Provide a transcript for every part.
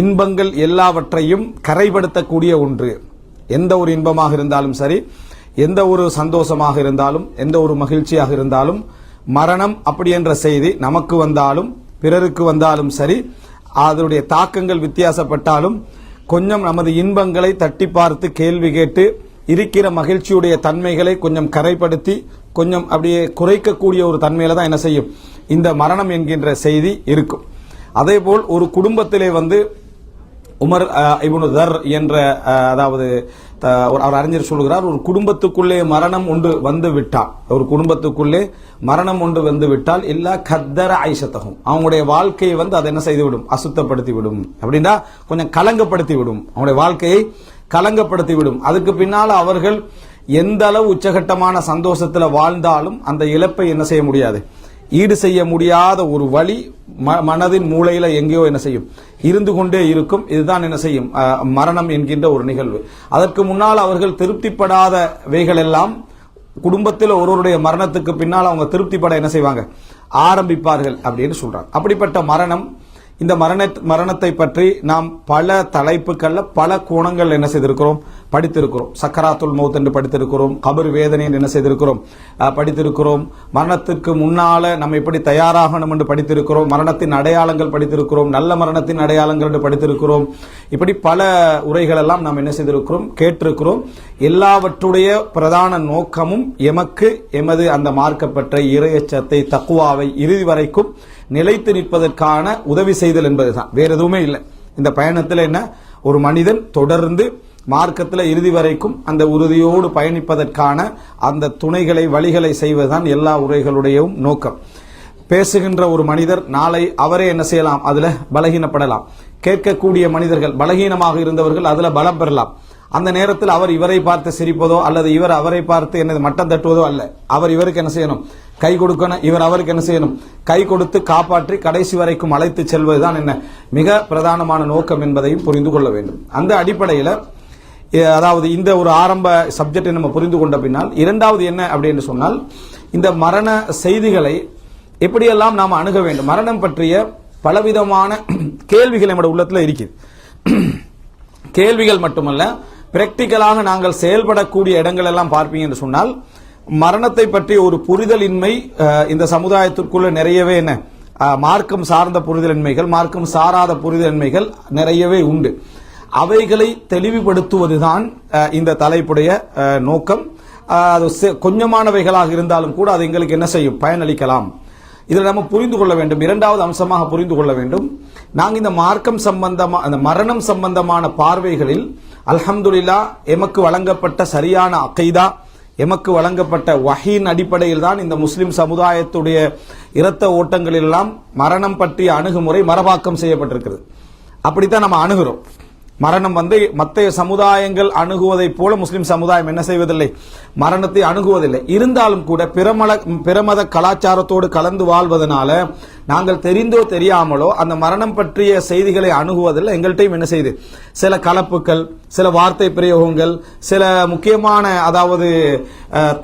இன்பங்கள் எல்லாவற்றையும் கரைப்படுத்தக்கூடிய ஒன்று. எந்த ஒரு இன்பமாக இருந்தாலும் சரி எந்த ஒரு சந்தோஷமாக இருந்தாலும் எந்த ஒரு மகிழ்ச்சியாக இருந்தாலும் மரணம் அப்படி என்ற செய்தி நமக்கு வந்தாலும் பிறருக்கு வந்தாலும் சரி அதனுடைய தாக்கங்கள் வித்தியாசப்பட்டாலும் கொஞ்சம் நமது இன்பங்களை தட்டி பார்த்து கேள்வி கேட்டு இருக்கிற மகிழ்ச்சியுடைய தன்மைகளை கொஞ்சம் கரைப்படுத்தி கொஞ்சம் அப்படியே குறைக்கக்கூடிய ஒரு தன்மையில தான் என்ன செய்யும்? இந்த மரணம் என்கின்ற செய்தி இருக்கும். அதே போல் ஒரு குடும்பத்திலே வந்து உமர் இபுனு தர் என்ற அதாவது த- ஒரு அவர் அறிஞர் சொல்கிறார் ஒரு குடும்பத்துக்குள்ளே மரணம் ஒன்று வந்து விட்டால் ஒரு குடும்பத்துக்குள்ளே மரணம் ஒன்று வந்து விட்டால் எல்லா கத்தர ஐசத்தகம் அவங்களுடைய வாழ்க்கையை வந்து அதை என்ன செய்துவிடும்? அசுத்தப்படுத்தி விடும் அப்படின்னா கொஞ்சம் கலங்கப்படுத்தி விடும் அவங்களுடைய வாழ்க்கையை கலங்கப்படுத்தி விடும் அதுக்கு பின்னால் அவர்கள் எந்த அளவு உச்சகட்டமான சந்தோஷத்தில் வாழ்ந்தாலும் அந்த இழப்பை என்ன செய்ய முடியாது. ஈடு செய்ய முடியாத ஒரு வழி ம- மனதின் மூளையில எங்கேயோ என்ன செய்யும். இருந்து கொண்டே இருக்கும். இதுதான் என்ன செய்யும்? மரணம் என்கின்ற ஒரு நிகழ்வு. அதற்கு முன்னால் அவர்கள் திருப்திப்படாதவைகள் எல்லாம் குடும்பத்தில் ஒருவருடைய மரணத்துக்கு பின்னால் அவங்க திருப்திப்பட என்ன செய்வாங்க? ஆரம்பிப்பார்கள் அப்படின்னு சொல்றாங்க. அப்படிப்பட்ட மரணம் இந்த மரண மரணத்தை பற்றி நாம் பல தலைப்புகளில் பல கோணங்கள் என்ன செய்திருக்கிறோம்? படித்திருக்கிறோம். சக்கராத்துல் மௌத் என்று படித்திருக்கிறோம். கபர் வேதனை என்று என்ன செய்திருக்கிறோம்? படித்திருக்கிறோம். மரணத்திற்கு முன்னால நம்ம எப்படி தயாராகணும் என்று படித்திருக்கிறோம். மரணத்தின் அடையாளங்கள் படித்திருக்கிறோம். நல்ல மரணத்தின் அடையாளங்கள் என்று படித்திருக்கிறோம். இப்படி பல உரைகள் எல்லாம் நாம் என்ன செய்திருக்கிறோம்? கேட்டிருக்கிறோம். எல்லாவற்றுடைய பிரதான நோக்கமும் எமக்கு எமது அந்த மார்க்கப்பட்ட இறையச்சத்தை தக்குவாவை இறுதி வரைக்கும் நிலைத்து நிற்பதற்கான உதவி செய்தல் என்பதுதான். வேற எதுவுமே இல்லை. இந்த பயணத்தில் என்ன? ஒரு மனிதன் தொடர்ந்து மார்க்கத்தில் இறுதி வரைக்கும் அந்த உறுதியோடு பயணிப்பதற்கான அந்த துணைகளை வழிகளை செய்வதுதான் எல்லா உரைகளுடையும் நோக்கம். பேசுகின்ற ஒரு மனிதர் நாளை அவரே என்ன செய்யலாம்? அதுல பலகீனப்படலாம். கேட்கக்கூடிய மனிதர்கள் பலகீனமாக இருந்தவர்கள் அதுல பலம் பெறலாம். அந்த நேரத்தில் அவர் இவரை பார்த்து சிரிப்பதோ அல்லது இவர் அவரை பார்த்து என்னது மட்டம் தட்டுவதோ அல்ல. அவர் இவருக்கு என்ன செய்யணும்? கை கொடுக்கணும். இவர் அவருக்கு என்ன செய்யணும்? கை கொடுத்து காப்பாற்றி கடைசி வரைக்கும் அழைத்து செல்வதுதான் என்ன? மிக பிரதானமான நோக்கம் என்பதையும் புரிந்து கொள்ள வேண்டும். அந்த அடிப்படையில் அதாவது இந்த ஒரு ஆரம்ப சப்ஜெக்டை நம்ம புரிந்து கொண்ட பின்னால் இரண்டாவது என்ன அப்படின்னு சொன்னால் இந்த மரண செய்திகளை எப்படியெல்லாம் நாம் அணுக வேண்டும்? மரணம் பற்றிய பலவிதமான கேள்விகள் நம்முடைய உள்ளத்தில் இருக்குது. கேள்விகள் மட்டுமல்ல பிராக்டிக்கலாக நாங்கள் செயல்படக்கூடிய இடங்கள் எல்லாம் பார்ப்பீங்க என்று சொன்னால் மரணத்தை பற்றி ஒரு புரிதலின்மை இந்த சமுதாயத்திற்குள்ள நிறையவே என்ன? மார்க்கம் சார்ந்த புரிதலின்மைகள் மார்க்கம் சாராத புரிதலின்மைகள் நிறையவே உண்டு. அவைகளை தெளிவுபடுத்துவதுதான் இந்த தலைப்புடைய நோக்கம். அது கொஞ்சமானவைகளாக இருந்தாலும் கூட அது எங்களுக்கு என்ன செய்யும்? பயனளிக்கலாம். இதில் நம்ம புரிந்து கொள்ள வேண்டும். இரண்டாவது அம்சமாக புரிந்து கொள்ள வேண்டும். நாங்கள் இந்த மார்க்கம் சம்பந்தமா அந்த மரணம் சம்பந்தமான பார்வைகளில் அல்ஹம்துலில்லா எமக்கு வழங்கப்பட்ட சரியான அகைதா எமக்கு வழங்கப்பட்ட வஹீன் அடிப்படையில் தான் இந்த முஸ்லிம் சமுதாயத்துடைய இரத்த ஓட்டங்களிலெல்லாம் மரணம் பற்றிய அணுகுமுறை மரபாக்கம் செய்யப்பட்டிருக்கிறது. அப்படித்தான் நம்ம அணுகிறோம். மரணம் வந்து மற்ற சமுதாயங்கள் அணுகுவதைப் போல முஸ்லிம் சமுதாயம் என்ன செய்வதில்லை? மரணத்தை அணுகுவதில்லை. இருந்தாலும் கூட பிறமல பிறமத கலாச்சாரத்தோடு கலந்து வாழ்வதனால நாங்கள் தெரிந்தோ தெரியாமலோ அந்த மரணம் பற்றிய செய்திகளை அணுகுவதில் எங்கள்கிட்டையும் என்ன செய்யுது சில கலப்புகள் சில வார்த்தை பிரயோகங்கள் சில முக்கியமான அதாவது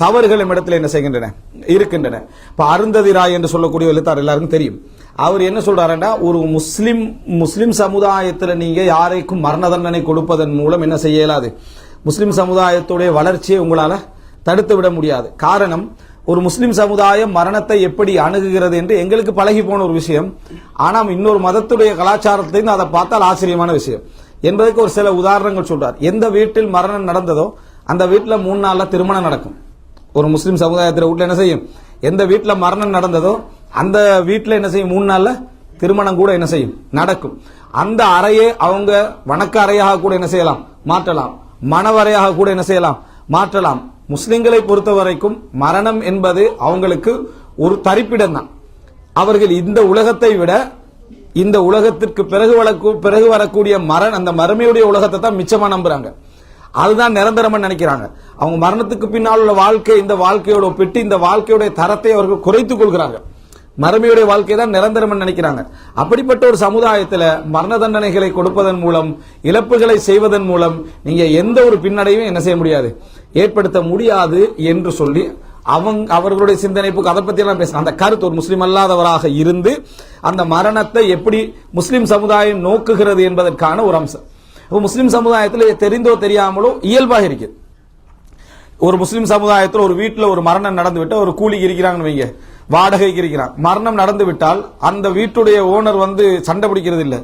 தவறுகள் நம்மிடத்தில் என்ன செய்கின்றன? இருக்கின்றன. இப்போ அருந்ததி ராய் என்று சொல்லக்கூடிய எழுத்தார் எல்லாருக்கும் தெரியும். அவர் என்ன சொல்றாருன்னா ஒரு முஸ்லிம் முஸ்லிம் சமுதாயத்தில் நீங்க யாரைக்கும் மரண தண்டனை கொடுப்பதன் மூலம் என்ன செய்ய இயலாது முஸ்லிம் சமுதாயத்துடைய வளர்ச்சியை உங்களால் தடுத்து விட முடியாது. காரணம் ஒரு முஸ்லிம் சமுதாயம் மரணத்தை எப்படி அணுகுகிறது என்று எங்களுக்கு பழகி போன ஒரு விஷயம். ஆனால் இன்னொரு மதத்துடைய கலாச்சாரத்திலிருந்து அதை பார்த்தால் ஆச்சரியமான விஷயம். என்பதற்கு ஒரு சில உதாரணங்கள் சொல்றார். எந்த வீட்டில் மரணம் நடந்ததோ அந்த வீட்டில் மூணு நாளில் திருமணம் நடக்கும். ஒரு முஸ்லிம் சமுதாயத்தில் வீட்டில் என்ன செய்யும்? எந்த வீட்டில் மரணம் நடந்ததோ அந்த வீட்டில் என்ன செய்யும்? மூணு நாளில் திருமணம் கூட என்ன செய்யும்? நடக்கும். அந்த அறையை அவங்க வணக்க அறையாக கூட என்ன செய்யலாம்? மாற்றலாம். மணவரையாக கூட என்ன செய்யலாம்? மாற்றலாம். முஸ்லிம்களை பொறுத்த வரைக்கும் மரணம் என்பது அவங்களுக்கு ஒரு தரிப்பிடம் தான் அவர்கள் இந்த உலகத்தை விட இந்த உலகத்திற்கு பிறகு வளர்க்கு பிறகு வரக்கூடிய மரண அந்த மறுமையுடைய உலகத்தை தான் மிச்சமா நம்புறாங்க. அதுதான் நிரந்தரமாக நினைக்கிறாங்க. அவங்க மரணத்துக்கு பின்னால் உள்ள வாழ்க்கை இந்த வாழ்க்கையோட ஒப்பிட்டு இந்த வாழ்க்கையுடைய தரத்தை அவர்கள் குறைத்துக் கொள்கிறாங்க மறுமையுடைய வாழ்க்கை தான் நிரந்தரம் நினைக்கிறாங்க. அப்படிப்பட்ட ஒரு சமுதாயத்துல மரண தண்டனைகளை கொடுப்பதன் மூலம் இழப்புகளை செய்வதன் மூலம் நீங்க எந்த ஒரு பின்னடைவும் என்ன செய்ய முடியாது. ஏற்படுத்த முடியாது என்று சொல்லி அவங்க அவர்களுடைய சிந்தனை அதை பத்தி எல்லாம் பேசணும் அந்த கருத்து ஒரு முஸ்லீம் அல்லாதவராக இருந்து அந்த மரணத்தை எப்படி முஸ்லீம் சமுதாயம் நோக்குகிறது என்பதற்கான ஒரு அம்சம். முஸ்லீம் முஸ்லிம் சமுதாயத்தில் தெரிந்தோ தெரியாமலோ இயல்பாக இருக்குது. ஒரு முஸ்லீம் சமுதாயத்தில் ஒரு வீட்டில் ஒரு மரணம் நடந்துவிட்டு ஒரு கூலிக்கு இருக்கிறாங்கன்னு வைங்க. வாடகைக்கு இருக்கிறான். மரணம் நடந்து விட்டால் அந்த வீட்டுடைய ஓனர் வந்து சண்டை பிடிக்கிறது இல்ல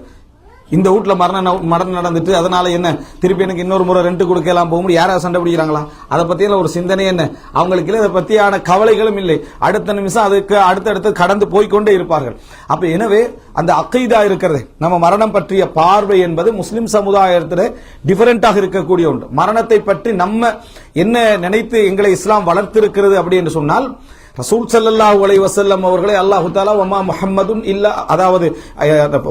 இந்த வீட்ல மரணம் ந- மரணம் நடந்துட்டு அதனால என்ன? திருப்பி எனக்கு இன்னொரு முறை ரெண்ட் கொடுக்கலாம் போக முடியும் யாராவது சண்டை பிடிக்கிறாங்களா? அதை பற்றியெல்லாம் ஒரு சிந்தனை என்ன? அவங்களுக்கு இல்லை இதை பற்றியான கவலைகளும் இல்லை. அடுத்த நிமிஷம் அதுக்கு அடுத்தடுத்து கடந்து போய்க்கொண்டே இருப்பார்கள். அப்போ எனவே அந்த அக்கைதா இருக்கிறது. நம்ம மரணம் பற்றிய பார்வை என்பது முஸ்லிம் சமுதாயத்தில் டிஃபரெண்டாக இருக்கக்கூடிய ஒன்று. மரணத்தை பற்றி நம்ம என்ன நினைத்து எங்களை இஸ்லாம் வளர்த்திருக்கிறது அப்படி என்று சொன்னால் ரசூல் சல்லல்லா உலை வசல்லம் அவர்களை அல்லாஹு தாலா வமா முஹம்மதும் இல்ல அதாவது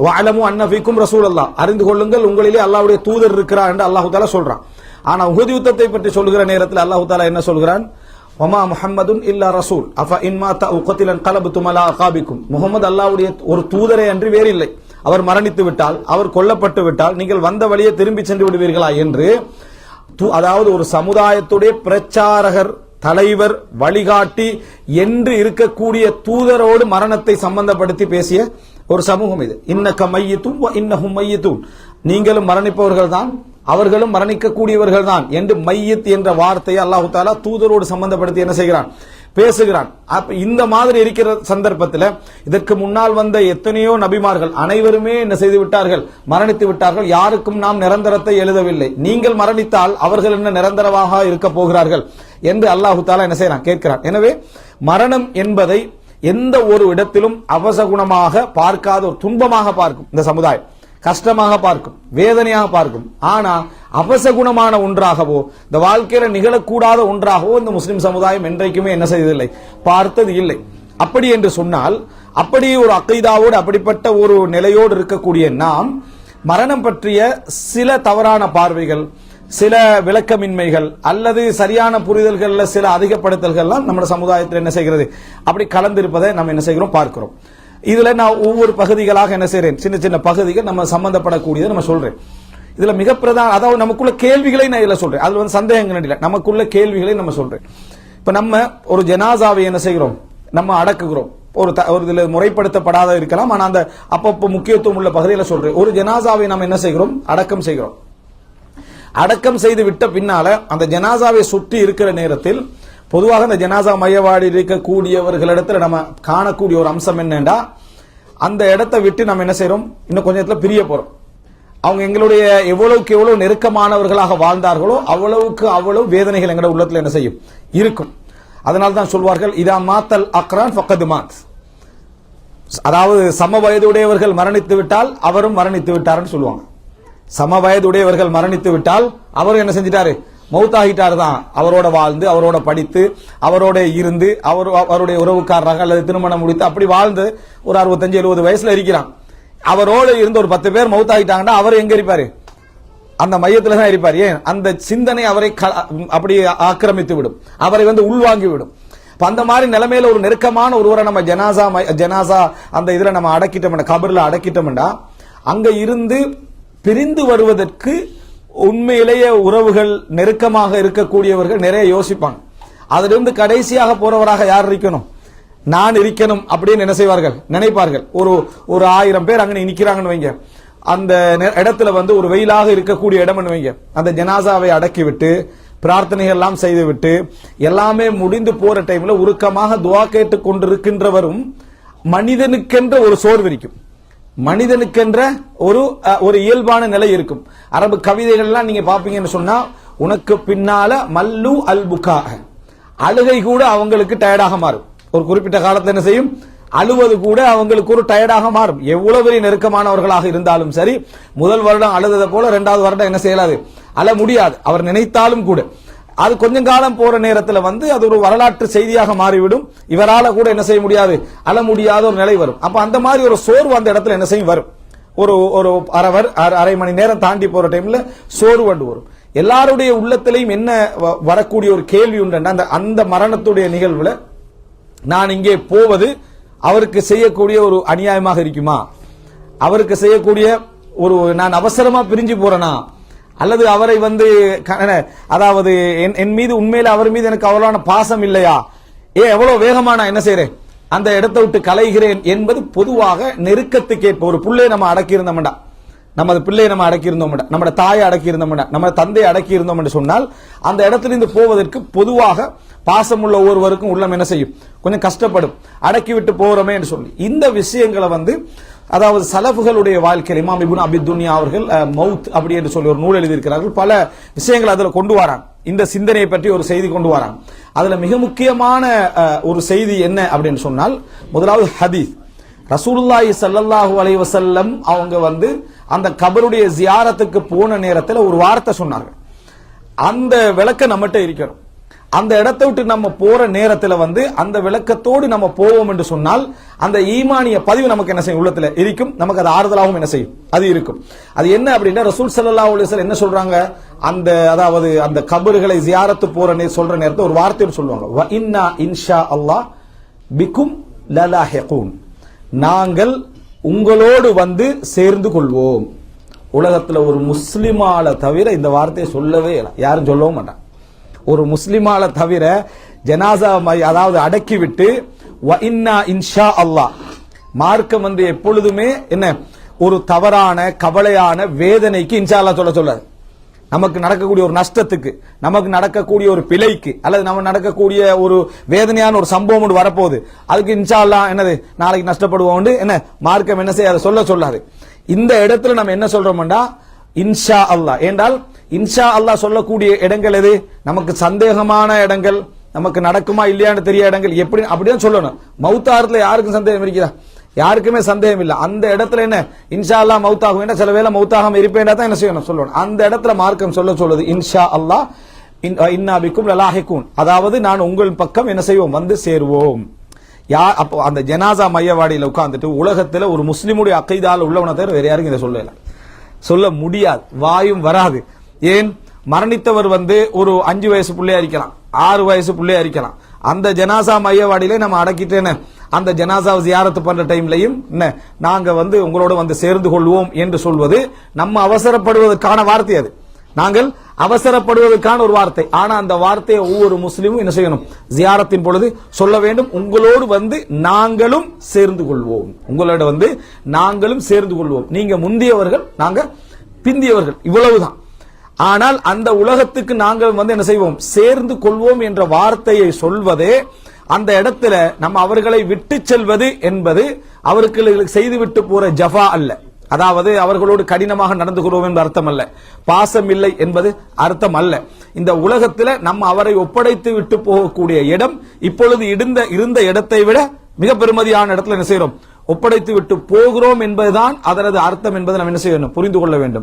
வஅலமு அன்னபிக்கும் ரசூல் அல்லா அறிந்து கொள்ளுங்கள் உங்களிலே அல்லாவுடைய தூதர் இருக்கிறார் என்று அல்லாஹு தாலா சொல்றான். ஆனா உஹது யுத்தத்தை பற்றி சொல்கிற நேரத்தில் அல்லாஹு தாலா என்ன சொல்கிறான்? ஒமா முஹம்மதும் இல்லா ரசூல். அஃப இன் த உக்கத்திலன் கலபு துமலா அகாபிக்கும். முகமது அல்லாவுடைய ஒரு தூதரே அன்றி வேறு இல்லை அவர் மரணித்து விட்டால் அவர் கொல்லப்பட்டு விட்டால் நீங்கள் வந்த வழியே திரும்பி சென்று விடுவீர்களா என்று அதாவது ஒரு சமுதாயத்துடைய பிரச்சாரகர் தலைவர் வழிகாட்டி என்று இருக்கக்கூடிய தூதரோடு மரணத்தை சம்பந்தப்படுத்தி பேசிய ஒரு சமூகம் இது. இன்னக்க மையத்தும் இன்னகும் மையத்தும். நீங்களும் மரணிப்பவர்கள் தான் அவர்களும் மரணிக்கக்கூடியவர்கள் தான் என்று மையத் என்ற வார்த்தையை அல்லாஹு தாலா தூதரோடு சம்பந்தப்படுத்தி என்ன செய்கிறான்? பேசுகிறான். அப்ப இந்த மாதிரி இருக்கிற சந்தர்ப்பத்தில் இதற்கு முன்னால் வந்த எத்தனையோ நபிமார்கள் அனைவருமே என்ன செய்து விட்டார்கள்? மரணித்து விட்டார்கள். யாருக்கும் நாம் நிரந்தரத்தை எழுதவில்லை. நீங்கள் மரணித்தால் அவர்கள் என்ன நிரந்தரமாக இருக்க போகிறார்கள் என்று அல்லாஹு தாலா என்ன செய்யறான் கேட்கிறான். எனவே மரணம் என்பதை எந்த ஒரு இடத்திலும் அவசகுணமாக பார்க்காத ஒரு துன்பமாக பார்க்கும் இந்த சமுதாயம். கஷ்டமாக பார்க்கும் வேதனையாக பார்க்கும். ஆனா அபசகுணமான ஒன்றாகவோ இந்த வாழ்க்கையில நிகழக்கூடாத ஒன்றாகவோ இந்த முஸ்லிம் சமுதாயம் என்றைக்குமே என்ன செய்ததில்லை பார்த்தது இல்லை. அப்படி என்று சொன்னால் அப்படி ஒரு அக்கைதாவோடு அப்படிப்பட்ட ஒரு நிலையோடு இருக்கக்கூடிய நாம் மரணம் பற்றிய சில தவறான பார்வைகள் சில விளக்கமின்மைகள் அல்லது சரியான புரிதல்கள்ல சில அதிகப்படுத்தல்கள்லாம் நம்ம சமுதாயத்தில் என்ன செய்கிறது? அப்படி கலந்திருப்பதை நம்ம என்ன செய்கிறோம்? பார்க்கிறோம். இதுல நான் ஒவ்வொரு பகுதிகளாக என்ன செய்யறேன் சின்ன சின்ன பகுதிகள் நம்ம சம்பந்தப்படக்கூடியதை நம்ம சொல்றேன். இதுல மிக பிரதான அதாவது நமக்குள்ள கேள்விகளை நான் இதுல சொல்றேன். அதுல வந்து சந்தேகங்கள் இல்லை. நமக்குள்ள கேள்விகளை நம்ம சொல்றேன். இப்ப நம்ம ஒரு ஜனாசாவை என்ன செய்கிறோம்? நம்ம அடக்குகிறோம். ஒரு த- ஒரு இதுல முறைப்படுத்தப்படாத இருக்கலாம். ஆனா அந்த அப்பப்போ முக்கியத்துவம் உள்ள பகுதியில சொல்றேன். ஒரு ஜனாசாவை நம்ம என்ன செய்கிறோம்? அடக்கம் செய்கிறோம். அடக்கம் செய்து விட்ட பின்னால அந்த ஜனாசாவை சுற்றி இருக்கிற நேரத்தில் பொதுவாக இந்த ஜனாசா மையவாடி இருக்கக்கூடியவர்களிடத்துல நம்ம காணக்கூடிய ஒரு அம்சம் என்னென்னா அந்த இடத்த விட்டு நம்ம என்ன செய்கிறோம் இன்னும் கொஞ்ச நேரத்தில் பிரிய போறோம். அவங்க எங்களுடைய எவ்வளவுக்கு எவ்வளவு நெருக்கமானவர்களாக வாழ்ந்தார்களோ அவ்வளவுக்கு அவ்வளவு வேதனைகள் எங்களோட உள்ளத்தில் என்ன செய்யும்? இருக்கும். அதனால தான் சொல்வார்கள் இதா மாத்தல் அக்ரான் ஃபக்கது மாத். அதாவது சம வயதுடையவர்கள் மரணித்து விட்டால் அவரும் மரணித்து விட்டார்னு சொல்லுவாங்க. சம வயதுடையவர்கள் மரணித்து விட்டால் அவரும் என்ன செஞ்சிட்டாரு? மௌத்தாகிட்டார் தான் அவரோட வாழ்ந்து அவரோட படித்து அவரோட இருந்து அவர் அவருடைய உறவுக்காரராக அல்லது திருமணம் முடித்து அப்படி வாழ்ந்து ஒரு அறுபத்தஞ்சு எழுபது வயசுல இருக்கிறான். அவரோட இருந்து ஒரு பத்து பேர் மௌத்தாகிட்டாங்கன்னா அவர் எங்க இருப்பாரு? அந்த மையத்தில் தான் இருப்பார். ஏன்? அந்த சிந்தனை அவரை அப்படி ஆக்கிரமித்து விடும். அவரை வந்து உள்வாங்கி விடும். அந்த மாதிரி நிலைமையில ஒரு நெருக்கமான ஒருவரை நம்ம ஜனாசா ஜனாசா அந்த இதுல நம்ம அடக்கிட்டோம்னா கபர்ல அடக்கிட்டோம்னா அங்க இருந்து பிரிந்து வருவதற்கு உண்மையிலேயே உறவுகள் நெருக்கமாக இருக்கக்கூடியவர்கள் நிறைய யோசிப்பாங்க. அதிலிருந்து கடைசியாக போறவராக யார் இருக்கணும்? நான் இருக்கணும் அப்படின்னு என்ன செய்வார்கள்? நினைப்பார்கள். ஒரு ஒரு ஆயிரம் பேர் அங்கே நிற்கிறாங்கன்னு வைங்க. அந்த நெ- இடத்துல வந்து ஒரு வெயிலாக இருக்கக்கூடிய இடம்னு வைங்க. அந்த ஜனாசாவை அடக்கிவிட்டு பிரார்த்தனைகள்லாம் பிரார்த்தனைகள் எல்லாம் எல்லாமே முடிந்து போற டைம்ல உருக்கமாக துவா கேட்டுக் கொண்டிருக்கின்றவரும் மனிதனுக்கென்ற ஒரு சோர்வு இருக்கும். மனிதனுக்கென்ற ஒரு ஒரு இயல்பான நிலை இருக்கும். அரபு கவிதைகள்லாம் நீங்க பாப்பீங்கன்னு சொன்னா உனக்கு பின்னால மல்லு அல்புகா. அழுகை கூட அவங்களுக்கு டயர்டாக மாறும். ஒரு குறிப்பிட்ட காலத்தில் என்ன செய்யும்? அழுவது கூட அவங்களுக்கு ஒரு டயர்டாக மாறும். எவ்வளவு பெரிய நெருக்கமானவர்களாக இருந்தாலும் சரி முதல் வருடம் அழுததை போல இரண்டாவது வருடம் என்ன செய்யலாது? அழ முடியாது. அவர் நினைத்தாலும் கூட. அது கொஞ்சம் காலம் போற நேரத்தில் வந்து அது ஒரு வரலாற்று செய்தியாக மாறிவிடும். இவரால் கூட என்ன செய்ய முடியாது? அழ முடியாத ஒரு நிலை வரும். அப்ப அந்த மாதிரி ஒரு சோர்வு அந்த இடத்துல என்ன செய்யும்? வரும். ஒரு ஒரு அரவர் அரை- அரை மணி நேரம் தாண்டி போற டைம்ல சோர்வு வந்து வரும். எல்லாருடைய உள்ளத்திலையும் என்ன வ- வரக்கூடிய ஒரு கேள்வி உண்டு அந்த அந்த மரணத்துடைய நிகழ்வுல நான் இங்கே போவது அவருக்கு செய்யக்கூடிய ஒரு அநியாயமாக இருக்குமா? அவருக்கு செய்யக்கூடிய ஒரு நான் அவசரமா பிரிஞ்சு போறேனா? அல்லது அவரை வந்து அதாவது என்- என் மீது உண்மையில அவர் மீது எனக்கு அவ்வளவான பாசம் இல்லையா? ஏ எவ்வளவு வேகமா நான் என்ன செய்யறேன் அந்த இடத்தை விட்டு கலைகிறேன் என்பது பொதுவாக நெருக்கத்துக்கேற்ப ஒரு பிள்ளையை நம்ம அடக்கியிருந்தோம்டா. நமது பிள்ளையை நம்ம அடக்கியிருந்தோம்டா. நம்ம தாயை அடக்கியிருந்தோம்டா. நம்ம தந்தையை அடக்கியிருந்தோம் என்று சொன்னால் அந்த இடத்திலிருந்து போவதற்கு பொதுவாக பாசம் உள்ள ஒருவருக்கும் உள்ளம் என்ன செய்யும்? கொஞ்சம் கஷ்டப்படும். அடக்கி விட்டு போறோமே என்று சொல்லி. இந்த விஷயங்களை வந்து அதாவது சலஃபுகளுடைய வாழ்க்கையில் இமாம் இபுன் அபி துன்யா அவர்கள் மவுத் அப்படி என்று சொல்லி ஒரு நூல் எழுதியிருக்கிறார்கள். பல விஷயங்களை அதில் கொண்டு வராங்க இந்த சிந்தனையை பற்றி ஒரு செய்தி கொண்டு வராங்க அதில் மிக முக்கியமான ஒரு செய்தி என்ன அப்படின்னு சொன்னால் முதலாவது ஹதீஸ். ரசூலுல்லாஹி சல்லல்லாஹு அலைஹி வசல்லம் அவங்க வந்து அந்த கபருடைய ஜியாரத்துக்கு போன நேரத்தில் ஒரு வார்த்தை சொன்னார்கள். அந்த விளக்க நம்மகிட்ட இருக்கணும். அந்த இடத்தை விட்டு நம்ம போற நேரத்துல வந்து அந்த விளக்கத்தோடு நம்ம போவோம் என்று சொன்னால் அந்த ஈமானிய பதிவு நமக்கு என்ன செய்யும்? உள்ளத்துல இருக்கும் நமக்கு அது ஆறுதலாகவும் என்ன செய்யும்? அது இருக்கும். அது என்ன அப்படின்னா ரசூல் சல்லா அலைஹி என்ன சொல்றாங்க? அந்த அதாவது அந்த கபறுகளை ஜியாரத்து போற நே சொல்ற நேரத்தை ஒரு வார்த்தையை சொல்லுவாங்க. வ இன்னா இன்ஷா அல்லாஹ் பிக்கும் லலாஹிகூன். நாங்கள் உங்களோடு வந்து சேர்ந்து கொள்வோம். உலகத்துல ஒரு முஸ்லிமால தவிர இந்த வார்த்தையை சொல்லவே இல்லை. யாரும் சொல்லவும் மாட்டாங்க. ஒரு முஸ்லிமால தவிர ஜனாசா மை- அதாவது அடக்கி விட்டு இன்னா இன்ஷா அல்லாஹ் மார்க்கம் வந்து எப்பொழுதுமே என்ன? ஒரு தவறான கவலையான வேதனைக்கு இன்ஷா அல்லாஹ் சொல்ல சொல்லாது நமக்கு நடக்கக்கூடிய ஒரு நஷ்டத்துக்கு நமக்கு நடக்கக்கூடிய ஒரு பிழைக்கு அல்லது நம்ம நடக்கக்கூடிய ஒரு வேதனையான ஒரு சம்பவம் ஒன்று வரப்போகுது. அதுக்கு இன்ஷா அல்லாஹ் என்னது? நாளைக்கு நஷ்டப்படுவோம் என்ன? மார்க்கம் என்ன செய்ய? அதை சொல்ல சொல்லாது இந்த இடத்துல நம்ம என்ன சொல்றோம்டா இன்ஷா அல்லாஹ். என்றால் இன்ஷா அல்லாஹ் சொல்லக்கூடிய இடங்கள் எது? நமக்கு சந்தேகமான இடங்கள் நமக்கு நடக்குமா இல்லையான்னு தெரிய இடங்கள். எப்படி அப்படின்னு சொல்லணும். மௌத்தாரத்துல யாருக்கும் சந்தேகம் இருக்கிறா யாருக்குமே சந்தேகம் இல்லை. அந்த இடத்துல என்ன? இன்ஷா அல்லாஹ் மௌத்தாகும். என்ன சில வேளை மௌத்தாகம் இருப்பேன்டா தான் என்ன செய்யணும்? சொல்லணும். அந்த இடத்துல மார்க்கம் சொல்ல சொல்லுது இன்ஷா அல்லாஹ் இன்னாபிக்கும் லலாஹிக்கும் அதாவது நான் உங்கள் பக்கம் என்ன செய்வோம்? வந்து சேருவோம். யார் அப்போ அந்த ஜனாசா மையவாடியில் உட்காந்துட்டு உலகத்தில் ஒரு முஸ்லீமுடைய அக்கைதால் உள்ளவனை தவிர வேற யாருக்கும் இதை சொல்லல. சொல்ல முடியாது. வாயும் வராது. ஏன்? மரணித்தவர் வந்து ஒரு அஞ்சு வயசு பிள்ளையா இருக்கலாம். ஆறு வயசு பிள்ளையா இருக்கலாம். அந்த ஜனாசா மையவாடியில நம்ம அடக்கிட்டேன்னு அந்த ஜனாசாவை ஜியாரத்து பண்ற டைம்லையும் என்ன? நாங்க வந்து உங்களோட வந்து சேர்ந்து கொள்வோம் என்று சொல்வது நம்ம அவசரப்படுவதற்கான வார்த்தை அது. நாங்கள் அவசரப்படுவதற்கான ஒரு வார்த்தை. ஆனா அந்த வார்த்தையை ஒவ்வொரு முஸ்லீமும் என்ன செய்யணும்? ஜியாரத்தின் பொழுது சொல்ல வேண்டும். உங்களோடு வந்து நாங்களும் சேர்ந்து கொள்வோம். உங்களோட வந்து நாங்களும் சேர்ந்து கொள்வோம். நீங்க முந்தியவர்கள் நாங்க பிந்தியவர்கள். இவ்வளவுதான். ஆனால் அந்த உலகத்துக்கு நாங்கள் வந்து என்ன செய்வோம்? சேர்ந்து கொள்வோம் என்ற வார்த்தையை சொல்வதே அந்த இடத்துல நம்ம அவர்களை விட்டு செல்வது என்பது அவர்களுக்கு செய்துவிட்டு போற ஜஃபா அல்ல. அதாவது அவர்களோடு கடினமாக நடந்து கொள்வோம் என்ற அர்த்தம் அல்ல. பாசம் இல்லை என்பது அர்த்தம் அல்ல. இந்த உலகத்தில் நம்ம அவரை ஒப்படைத்து விட்டு போகக்கூடிய இடம் இப்பொழுது இருந்த இருந்த இடத்தை விட மிக பெருமதியான இடத்துல என்ன செய்யறோம் ஒப்படைத்து விட்டு போகிறோம் என்பதுதான் அதனது அர்த்தம் என்பதை நாம் என்ன செய்யணும்? புரிந்து கொள்ள வேண்டும்.